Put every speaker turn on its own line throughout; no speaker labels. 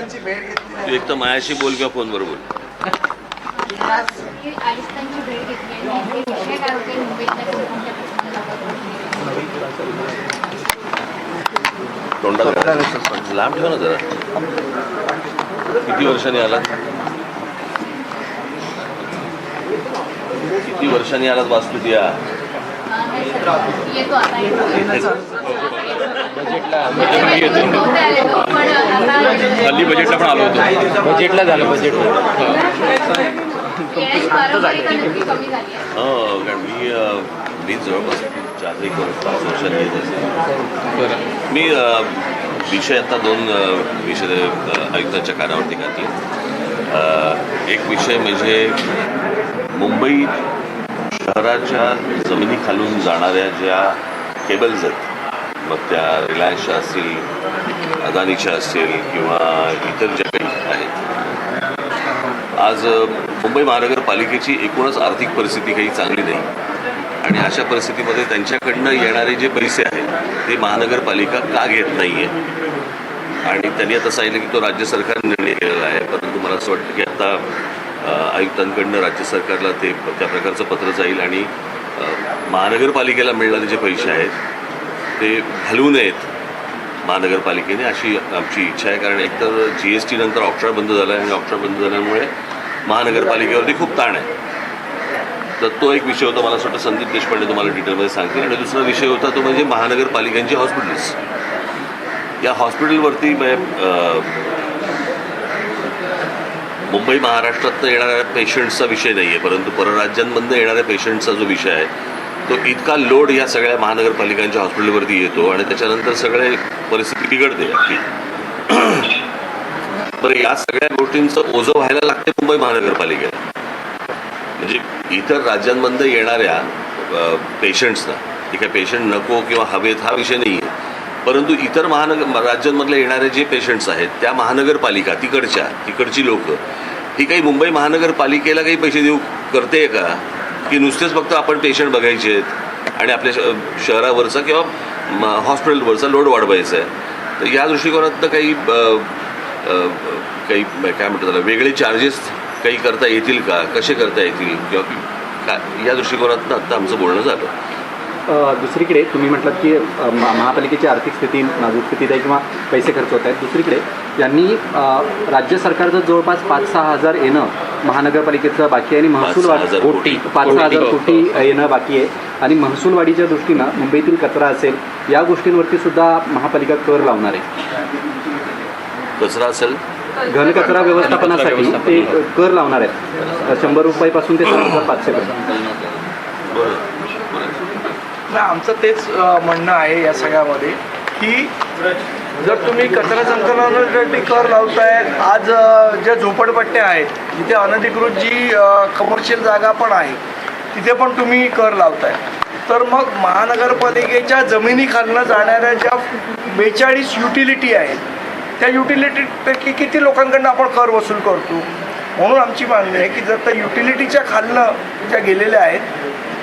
भेट घेतली
तू एक तर मायाशी बोल किंवा फोनवर बोल.
तुम्ही आयुक्तांची भेट घेतली आणि ते विषय काय होते मुंबईतल्या लोकांच्या
तोंडात घाल. लांब ठेवा ना जरा. किती वर्षांनी आलात? किती वर्षांनी आलात वास्तूत या
येतो आता. येतो.
येतो.
नव्हते आले तो, पण आता
हल्ली बजेटला पण आलो होतो. बजेटला झालं बजेटला
आहे.
हो कारण मी मी जवळपास चार एक वर्ष पाच वर्षांनी येत असेल.
बरं.
मी विषय आता दोन विषय आयुक्तांच्या कानावरती घातले. एक विषय म्हणजे मुंबई शहराच्या जमिनी खालून जाणाऱ्या ज्या केबल्स आहेत मग त्या रिलायन्सच्या असतील अदानीच्या असतील किंवा इतर ज्या काही आहेत. आज मुंबई महानगरपालिकेची एकूणच आर्थिक परिस्थिती काही चांगली नाही. आणि अशा परिस्थितीमध्ये त्यांच्याकडनं येणारे जे पैसे आहेत ते महानगरपालिका का घेत नाही आहे आणि त्यांनी आता सांगितलं की तो राज्य सरकारने निर्णय केलेला आहे. परंतु मला असं वाटतं की आता आयुक्तांकडनं राज्य सरकारला ते त्या प्रकारचं पत्र जाईल आणि महानगरपालिकेला मिळणारे जे पैसे आहेत ते घालवू नयेत. महानगरपालिकेने अशी आमची इच्छा आहे कारण एकतर जी एस टी नंतर ऑक्ट्रा बंद झाला आहे आणि ऑक्ट्रा बंद झाल्यामुळे महानगरपालिकेवरती खूप ताण आहे. तर तो एक विषय होता मला असं वाटतं संदीप देशपांडे तुम्हाला डिटेलमध्ये सांगतील. आणि दुसरा विषय होता तो म्हणजे महानगरपालिकांची हॉस्पिटल्स या हॉस्पिटलवरती म्हणजे, मुंबई महाराष्ट्रातनं येणाऱ्या पेशंट्सचा विषय नाही आहे परंतु परराज्यांमधनं येणाऱ्या पेशंटचा जो विषय आहे तो इतका लोड या सगळ्या महानगरपालिकांच्या हॉस्पिटलवरती येतो आणि त्याच्यानंतर सगळे परिस्थिती बिघडते आपली. बरं या सगळ्या गोष्टींचं ओझं व्हायला लागते मुंबई महानगरपालिकेला. म्हणजे इतर राज्यांमधनं येणाऱ्या पेशंट्सना ठीक आहे पेशंट नको किंवा हवेत हा विषय नाही आहे परंतु इतर महानगर राज्यांमधले येणारे जे पेशंट्स आहेत त्या महानगरपालिका तिकडच्या तिकडची लोक ही काही मुंबई महानगरपालिकेला काही पैसे देऊ करते का? की नुसतेच फक्त आपण पेशंट बघायचे आहेत. आणि आपल्या श- शहरावरचा किंवा हॉस्पिटलवरचा लोड वाढवायचा आहे. तर या दृष्टिकोनातनं काही काही काय म्हणतात त्याला वेगळे चार्जेस काही करता येतील का? कसे करता येतील? किंवा काय? या दृष्टिकोनातनं आत्ता आमचं बोलणं झालं.
दुसरीकडे तुम्ही म्हटलात की महापालिकेची आर्थिक स्थिती नाजूक स्थितीत आहे किंवा पैसे खर्च होत आहेत. दुसरीकडे यांनी राज्य सरकारचं जवळपास पाच सहा हजार येणं महानगरपालिकेचं बाकी आहे आणि महसूल कोटी. पाच सहा हजार
कोटी.
कोटी येणं बाकी आहे. आणि महसूलवाढीच्या दृष्टीनं मुंबईतील कचरा असेल या गोष्टींवरती सुद्धा महापालिका कर लावणार आहे.
कचरा असेल?
घनकचरा व्यवस्थापनासाठी ते कर लावणार आहेत. शंभर रुपयापासून ते सात हजार पाचशेपर्यंत
ना आमचं तेच म्हणणं आहे या सगळ्यामध्ये की जर तुम्ही कचरा संकलनासाठी कर लावताय आज ज्या झोपडपट्ट्या आहेत जिथे अनधिकृत जी कमर्शियल जागा पण आहे तिथे पण तुम्ही कर लावताय. तर मग महानगरपालिकेच्या जमिनीखालनं जाणाऱ्या ज्या बेचाळीस युटिलिटी आहेत त्या युटिलिटीपैकी किती लोकांकडनं आपण कर वसूल करतो? म्हणून आमची मागणी आहे की जर त्या युटिलिटीच्या खालनं ज्या गेलेल्या आहेत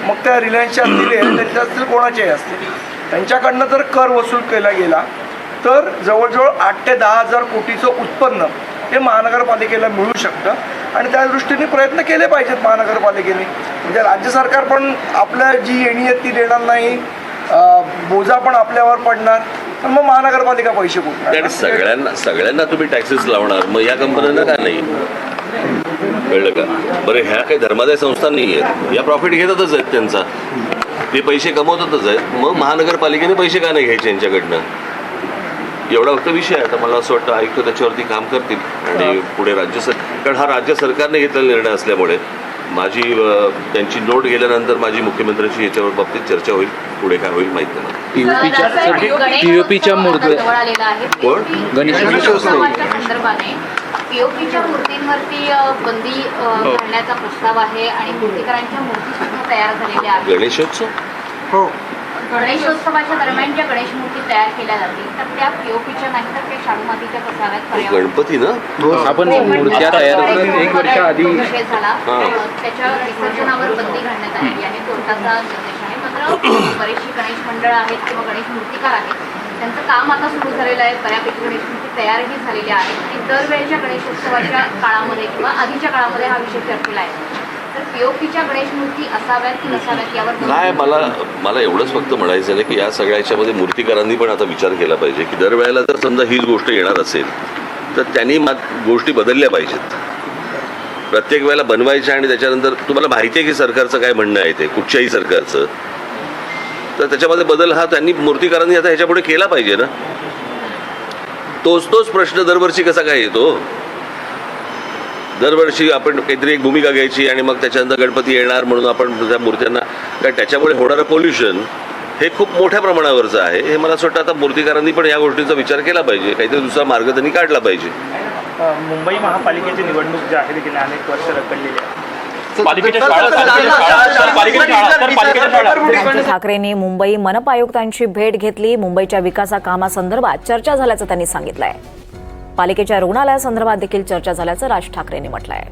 मग त्या रिलायन्सच्या असतील एअरटेलच्या असतील कोणाच्याही असतील. त्यांच्याकडनं जर कर वसूल केला गेला तर जवळजवळ आठ ते दहा हजार कोटीचं उत्पन्न हे महानगरपालिकेला मिळू शकतं. आणि त्या दृष्टीने प्रयत्न केले पाहिजेत महानगरपालिकेने. म्हणजे राज्य सरकार पण आपल्या जी येणी आहेत ती देणार नाही बोजा पण आपल्यावर पडणार तर मग महानगरपालिका पैसे
आणि
कुठणार
सगळ्यांना सगळ्यांना तुम्ही टॅक्सेस लावणार मग या कंपन्यांना का नाही? कळलं का? बरं ह्या काही धर्मादाय संस्था नाही आहेत या प्रॉफिट घेतातच आहेत त्यांचा. ते पैसे कमवतातच आहेत. मग महानगरपालिकेने पैसे का नाही घ्यायचे यांच्याकडनं? एवढा फक्त विषय आहे. आता मला असं वाटतं आयुक्त त्याच्यावरती काम करतील आणि पुढे राज्य सर कारण हा राज्य सरकारने घेतलेला निर्णय असल्यामुळे माझी त्यांची नोट गेल्यानंतर माझी मुख्यमंत्र्यांशी याच्यावर बाबतीत चर्चा होईल. पुढे काय होईल माहिती नाही.
पीओपीच्या मूर्ती
जवळ आलेला आहे.
कोण?
गणेश
पीओपीच्या मूर्तींवरती बंदी अ, घालण्याचा प्रस्ताव आहे आणि मूर्तीकरांच्या मूर्ती सुद्धा तयार झालेल्या आहेत.
गणेशोत्सव?
हो.
गणेशोत्सवाच्या दरम्यान ज्या गणेश मूर्ती तयार केल्या जातील तर त्या पीओपीच्या नाही तर त्या शाडू मातीच्या कसाव्यात पर्यावरण
गणपती ना?
आपण मूर्त्या तयार
एक वर्ष आधी-
विषय झाला.
हा.
त्याच्या विसर्जनावर बंदी घालण्यात आलेली आहे कोर्टाचा निर्देश आहे. मात्र बरीचशी गणेश मंडळं आहेत किंवा गणेश मूर्तिकार आहेत त्यांचं काम आता सुरू झालेलं आहे. बऱ्यापैकी गणेश मूर्ती तयारही झालेल्या आहेत आणि दरवेळेच्या गणेशोत्सवाच्या काळामध्ये किंवा आधीच्या काळामध्ये हा विषय चर्चेला आहे. तर पीओपीच्या गणेश मूर्ती असाव्यात की नसाव्यात यावर दोन-
नाही मला मला एवढंच फक्त म्हणायचं आहे की या सगळ्या याच्यामध्ये मूर्तिकारांनी पण आता विचार केला पाहिजे की दरवेळेला जर समजा हीच गोष्ट येणार असेल तर त्यांनी मा गोष्टी बदलल्या पाहिजेत. प्रत्येक वेळेला बनवायच्या आणि त्याच्यानंतर तुम्हाला माहिती आहे की सरकारचं काय म्हणणं आहे ते? कुठच्याही सरकारचं? तर त्याच्यामध्ये बदल हा त्यांनी मूर्तिकारांनी आता ह्याच्यापुढे केला पाहिजे ना? तोच तोच प्रश्न दरवर्षी कसा काय येतो? दरवर्षी आपण काहीतरी एक भूमिका घ्यायची आणि मग त्याच्यानंतर गणपती येणार म्हणून आपण त्या मूर्त्यांना कारण त्याच्यामुळे होणारं पोल्युशन हे खूप मोठ्या प्रमाणावरचं आहे. हे मला असं वाटतं आता मूर्तिकारांनी पण या गोष्टीचा विचार केला पाहिजे. काहीतरी दुसरा मार्ग त्यांनी काढला पाहिजे.
मुंबई महापालिकेची निवडणूक जी आहे अनेक वर्ष रखडलेली आहे.
पालिकेच्या शाळा
ठाकरेंनी मुंबई मनपा आयुक्तांची भेट घेतली. मुंबईच्या विकासा कामासंदर्भात चर्चा झाल्याचं त्यांनी सांगितलंय. पालिकेच्या रुग्णालयासंदर्भात देखील चर्चा झाल्याचं राज ठाकरेंनी म्हटलंय.